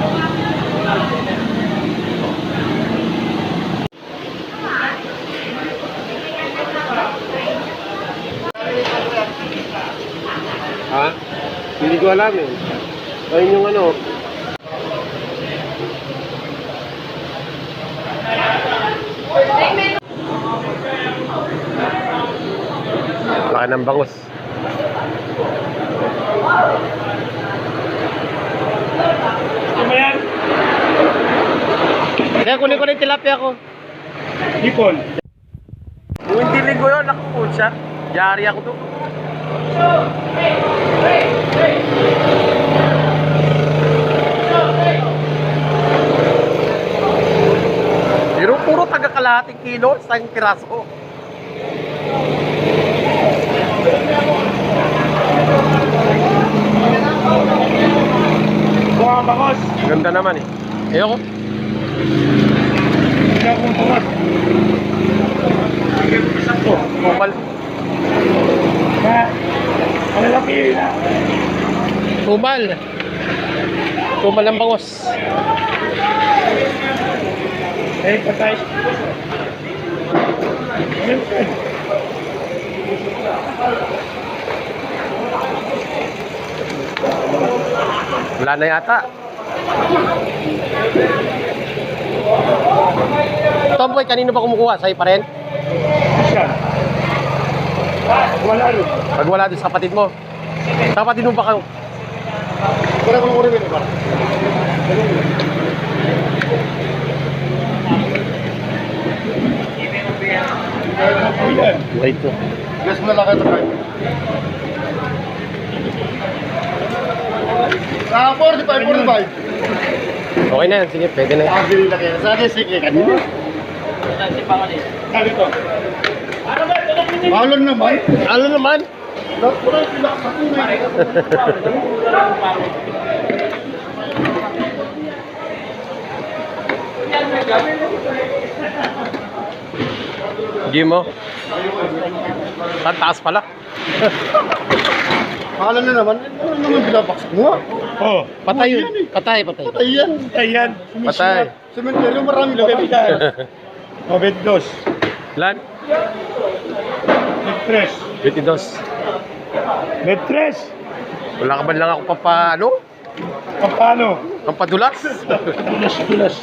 Ha? Hindi ko alam eh. Ayun yung ano. Baka ng bangus. Thank you. Kaya kunin ko na yung tilapia ko. Hipon. Yung hindi linggo yun, nakapun siya. Yari ako to. Pero puro taga kalahating kilo, isang piraso. Buka bangos. Ganda naman eh. Ayoko. Hindi ako bangos. Sakto. Kupal. Na, malalaki na. Tumal. Tumal ang bangos. Eh, patay. Wala na yata. Tomboy, kanino ba kumukuha? Sa'yo pa rin? Siya. Wala rin. Pag wala doon sa kapatid mo. Sa kapatid mo ba kayo? Wala kong urimin ba? Ilan? Wait to. Gas mo na lang kayo. Ah, 45, 45. Okay na yan. Sige, pwede na yan. Sabi nila kaya. Sabi sige kanina. Halito. Alon naman. Alon naman. Hindi mo. Ang taas pala. Alam na naman, ano naman binabaksak mo? Oh, patay yun. Patay, eh. patay. Patay yan. Patay yan. Patay. Sementeryo marami lang kami. 92. Lan? 23. 22. 23. Wala ka ba lang ako pa paano? Pampano? Pampadulas? Dulas, dulas.